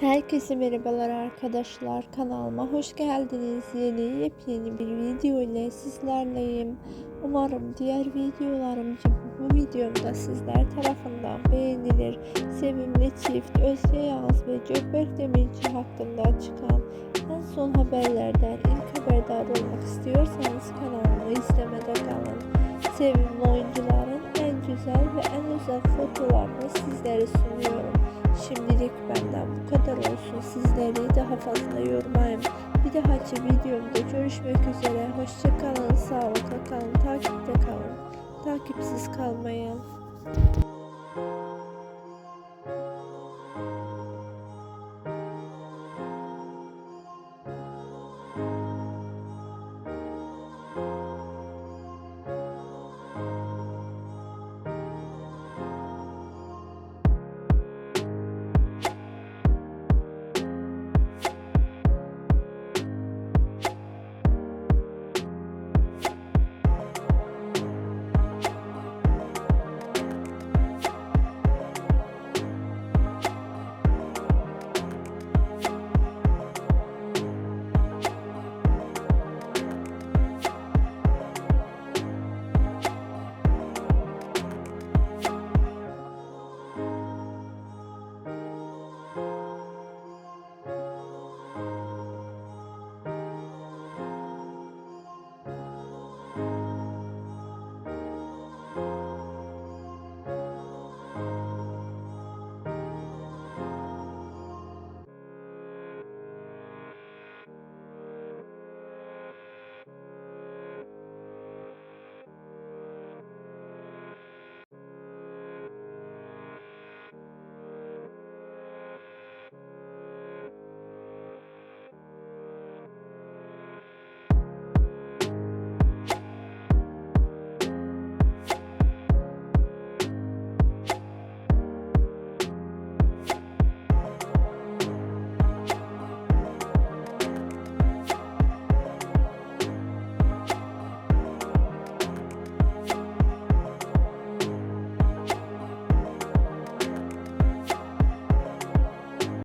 Herkese merhabalar arkadaşlar. Kanalıma hoş geldiniz. Yeni yepyeni bir video ile sizlerleyim. Umarım diğer videolarım gibi bu videomda sizler tarafından beğenilir. Sevimli çift Özge Yağız ve Gökberk Demirci hakkında çıkan en son haberlerden ilk haberdar olmak istiyorsanız kanalımı izlemede kalın. Sevimli oyuncuların en güzel ve en özel fotolarını sizlere sunuyorum Şimdilik benden bu kadar olsun. Sizleri daha fazla yormayayım. Bir dahaki videomda görüşmek üzere. Hoşçakalın, sağlıkla kalın, takipte kalın. Takipsiz kalmayın.